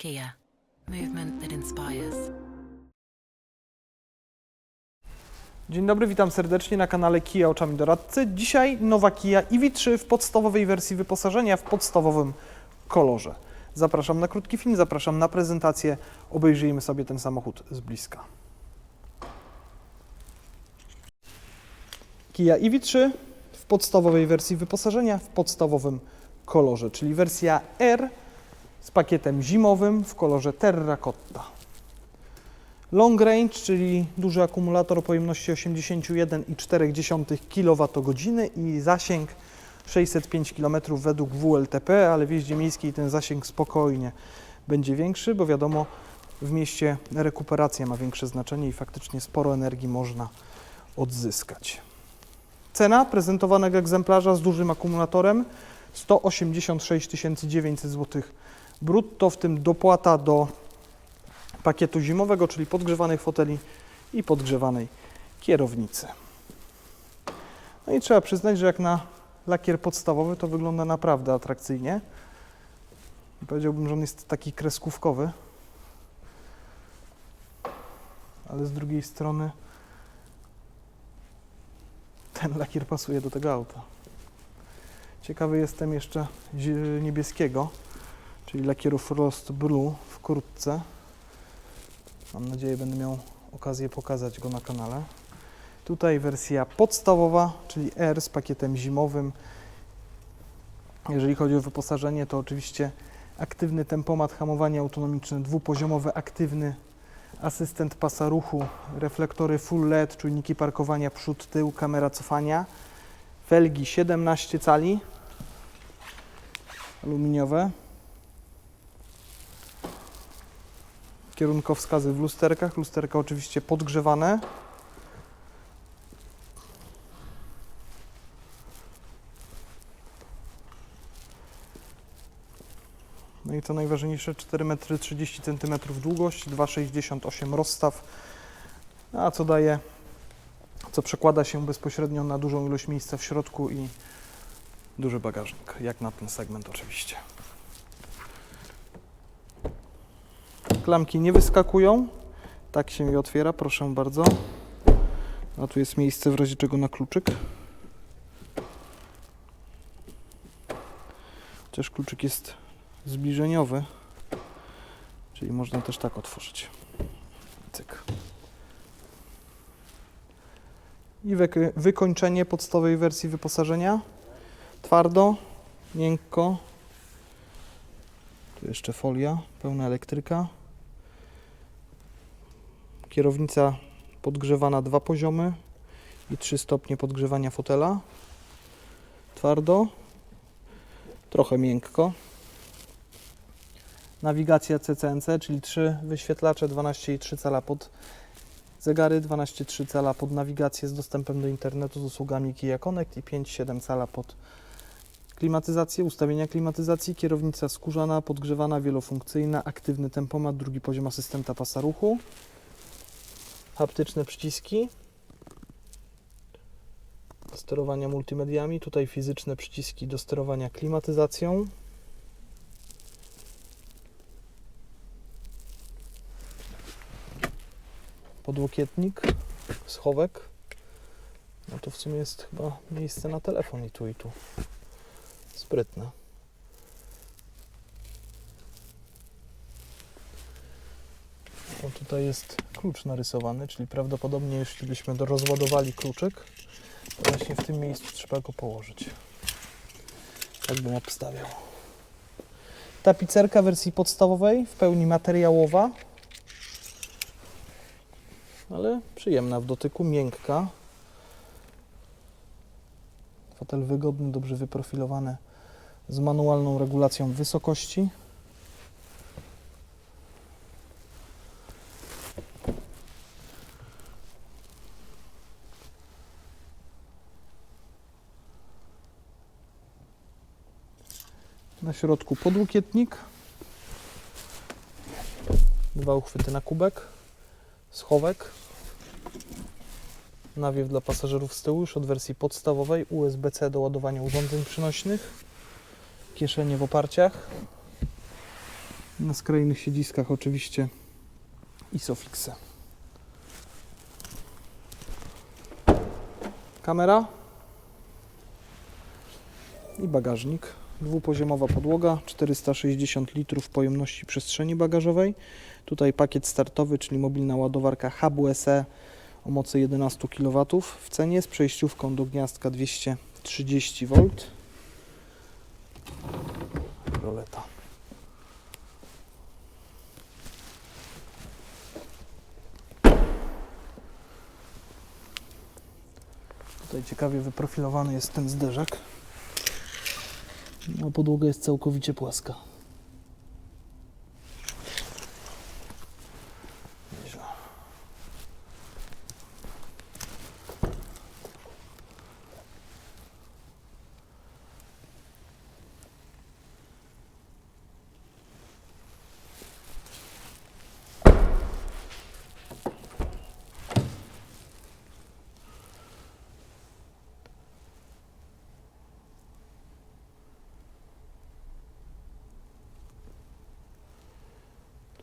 Kia, movement that inspires. Dzień dobry, witam serdecznie na kanale Kia Oczami Doradcy. Dzisiaj nowa Kia EV3 w podstawowej wersji wyposażenia, w podstawowym kolorze. Zapraszam na krótki film, zapraszam na prezentację. Obejrzyjmy sobie ten samochód z bliska. Kia EV3 w podstawowej wersji wyposażenia, w podstawowym kolorze, czyli wersja R z pakietem zimowym w kolorze Terracotta. Long range, czyli duży akumulator o pojemności 81,4 kWh i zasięg 605 km według WLTP, ale w jeździe miejskiej ten zasięg spokojnie będzie większy, bo wiadomo, w mieście rekuperacja ma większe znaczenie i faktycznie sporo energii można odzyskać. Cena prezentowanego egzemplarza z dużym akumulatorem 186 900 zł brutto, w tym dopłata do pakietu zimowego, czyli podgrzewanych foteli i podgrzewanej kierownicy. No i trzeba przyznać, że jak na lakier podstawowy to wygląda naprawdę atrakcyjnie. Powiedziałbym, że on jest taki kreskówkowy, ale z drugiej strony ten lakier pasuje do tego auta. Ciekawy jestem jeszcze niebieskiego, czyli lakieru Frost Blue wkrótce. Mam nadzieję, będę miał okazję pokazać go na kanale. Tutaj wersja podstawowa, czyli R z pakietem zimowym. Jeżeli chodzi o wyposażenie, to oczywiście aktywny tempomat, hamowanie autonomiczne, dwupoziomowy, aktywny asystent pasa ruchu, reflektory full LED, czujniki parkowania przód, tył, kamera cofania, felgi 17 cali aluminiowe, kierunkowskazy w lusterkach, lusterka oczywiście podgrzewane. No i co najważniejsze, 4,30 m długość, 2,68 rozstaw, a co daje, co przekłada się bezpośrednio na dużą ilość miejsca w środku i duży bagażnik, jak na ten segment oczywiście. Klamki nie wyskakują. Tak się je otwiera, proszę bardzo. A tu jest miejsce w razie czego na kluczyk. Chociaż kluczyk jest zbliżeniowy, czyli można też tak otworzyć. Cyk. I wyk- wykończenie podstawowej wersji wyposażenia. Twardo, miękko. Tu jeszcze folia, pełna elektryka. Kierownica podgrzewana dwa poziomy i trzy stopnie podgrzewania fotela. Twardo, trochę miękko. Nawigacja CCNC, czyli trzy wyświetlacze 12,3 cala pod zegary, 12,3 cala pod nawigację z dostępem do internetu z usługami Kia Connect i 5,7 cala pod klimatyzację, ustawienia klimatyzacji, kierownica skórzana, podgrzewana, wielofunkcyjna, aktywny tempomat, drugi poziom asystenta pasa ruchu, haptyczne przyciski, do sterowania multimediami, tutaj fizyczne przyciski do sterowania klimatyzacją, podłokietnik, schowek, no to w sumie jest chyba miejsce na telefon i tu i tu. Sprytne. O, tutaj jest klucz narysowany, czyli prawdopodobnie jeśli byśmy do- rozładowali kluczyk, to właśnie w tym miejscu trzeba go położyć. Tak bym obstawiał. Tapicerka wersji podstawowej, w pełni materiałowa, ale przyjemna w dotyku, miękka. Fotel wygodny, dobrze wyprofilowany, z manualną regulacją wysokości. Na środku podłokietnik. Dwa uchwyty na kubek. Schowek. Nawiew dla pasażerów z tyłu już od wersji podstawowej. USB-C do ładowania urządzeń przynośnych. Kieszenie w oparciach. Na skrajnych siedziskach oczywiście Isofixy. Kamera i bagażnik. Dwupoziomowa podłoga, 460 litrów pojemności przestrzeni bagażowej. Tutaj pakiet startowy, czyli mobilna ładowarka HBSE o mocy 11 kW w cenie z przejściówką do gniazdka 230 V. Roleta. Tutaj ciekawie wyprofilowany jest ten zderzak. No, podłoga jest całkowicie płaska.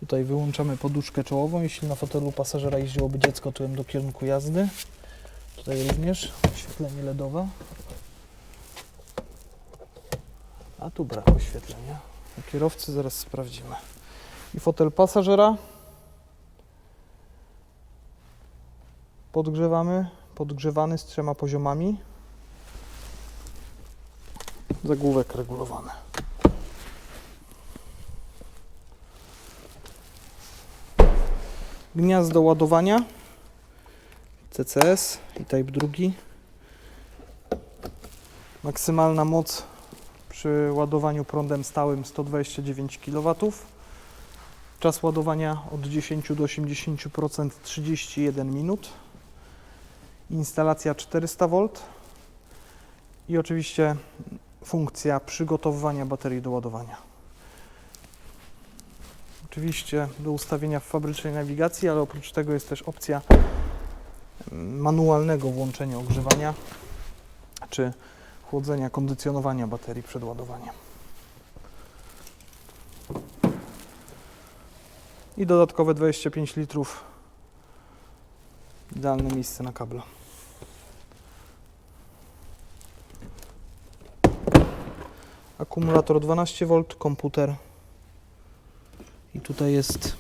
Tutaj wyłączamy poduszkę czołową. Jeśli na fotelu pasażera jeździłoby dziecko tyłem do kierunku jazdy. Tutaj również oświetlenie LEDowe. A tu brak oświetlenia. U kierowcy zaraz sprawdzimy. I fotel pasażera. Podgrzewamy. Podgrzewany z trzema poziomami. Zagłówek regulowany. Gniazdo ładowania. CCS i Type 2 maksymalna moc przy ładowaniu prądem stałym 129 kW czas ładowania od 10 do 80% 31 minut. Instalacja 400 V i oczywiście funkcja przygotowywania baterii do ładowania oczywiście do ustawienia w fabrycznej nawigacji, ale oprócz tego jest też opcja mm, manualnego włączenia ogrzewania czy chłodzenia, kondycjonowania baterii przed ładowaniem. I dodatkowe 25 litrów. Idealne miejsce na kabla. Akumulator 12V, komputer i tutaj jest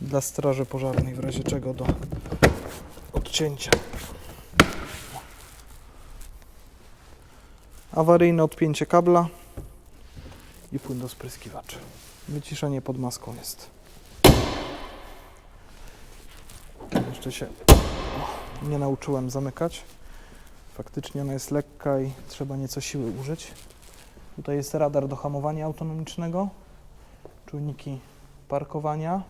dla straży pożarnej w razie czego do odcięcia. Awaryjne odpięcie kabla i płyn do spryskiwaczy. Wyciszenie pod maską jest. Jeszcze się nie nauczyłem zamykać. Faktycznie ona jest lekka i trzeba nieco siły użyć. Tutaj jest radar do hamowania autonomicznego, czujniki parkowania,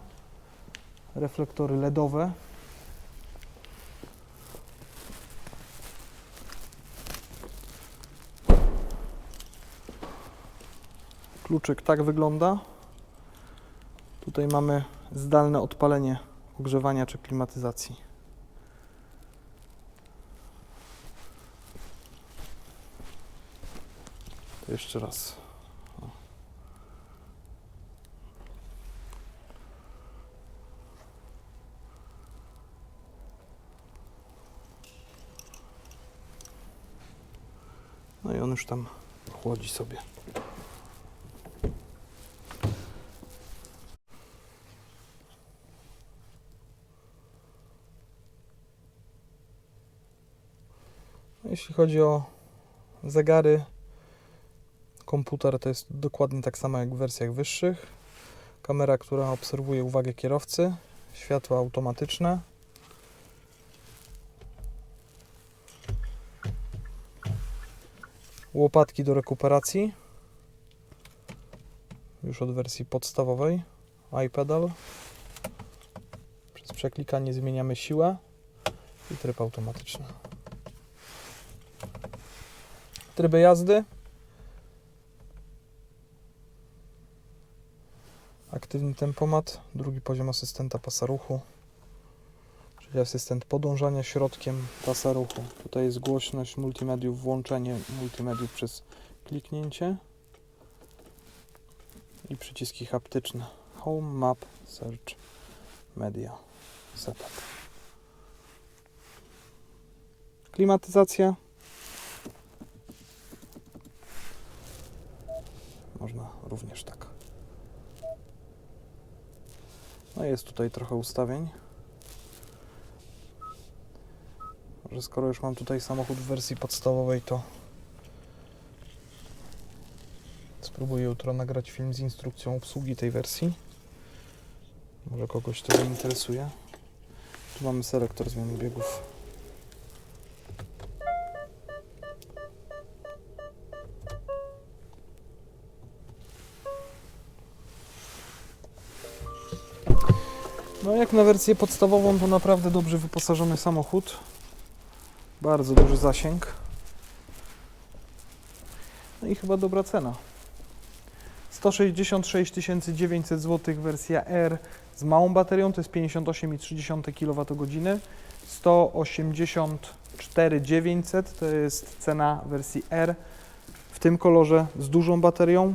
reflektory LEDowe. Kluczyk tak wygląda. Tutaj mamy zdalne odpalenie ogrzewania czy klimatyzacji. Jeszcze raz. Już tam chłodzi sobie. No, Jeśli chodzi o zegary, komputer to jest dokładnie tak samo jak w wersjach wyższych. Kamera, która obserwuje uwagę kierowcy, światła automatyczne. Łopatki do rekuperacji. Już od wersji podstawowej. iPedal przez przeklikanie zmieniamy siłę i tryb automatyczny. Tryby jazdy. Aktywny tempomat. Drugi poziom asystenta pasa ruchu czyli asystent podążania środkiem pasa ruchu. Tutaj jest głośność multimediów, włączenie multimediów przez kliknięcie i przyciski haptyczne. Home Map Search Media Setup. Klimatyzacja. Można również tak. No jest tutaj trochę ustawień. Może skoro już mam tutaj samochód w wersji podstawowej, to spróbuję jutro nagrać film z instrukcją obsługi tej wersji. Może kogoś to zainteresuje. Tu mamy selektor zmiany biegów. No jak na wersję podstawową to naprawdę dobrze wyposażony samochód. Bardzo duży zasięg. No i chyba dobra cena. 166 900 zł wersja R z małą baterią to jest 58,3 kWh. 184 900 to jest cena wersji R w tym kolorze z dużą baterią.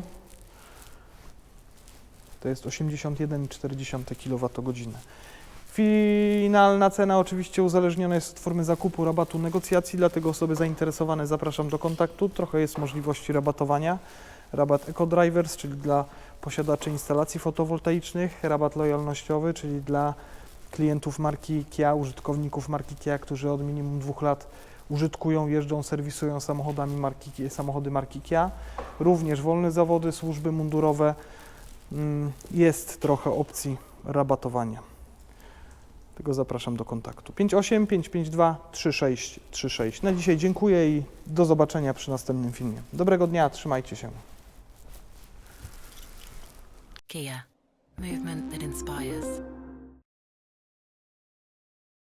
To jest 81,4 kWh. Finalna cena oczywiście uzależniona jest od formy zakupu, rabatu, negocjacji, dlatego osoby zainteresowane zapraszam do kontaktu. Trochę jest możliwości rabatowania. Rabat EcoDrivers, czyli dla posiadaczy instalacji fotowoltaicznych, rabat lojalnościowy, czyli dla klientów marki Kia, użytkowników marki Kia, którzy od minimum dwóch lat użytkują, jeżdżą, serwisują samochodami marki, samochody marki Kia. Również wolne zawody, służby mundurowe. Mm, Jest trochę opcji rabatowania. Tego zapraszam do kontaktu. 58 552 3636. Na dzisiaj dziękuję i do zobaczenia przy następnym filmie. Dobrego dnia, trzymajcie się. Kia. Movement that inspires.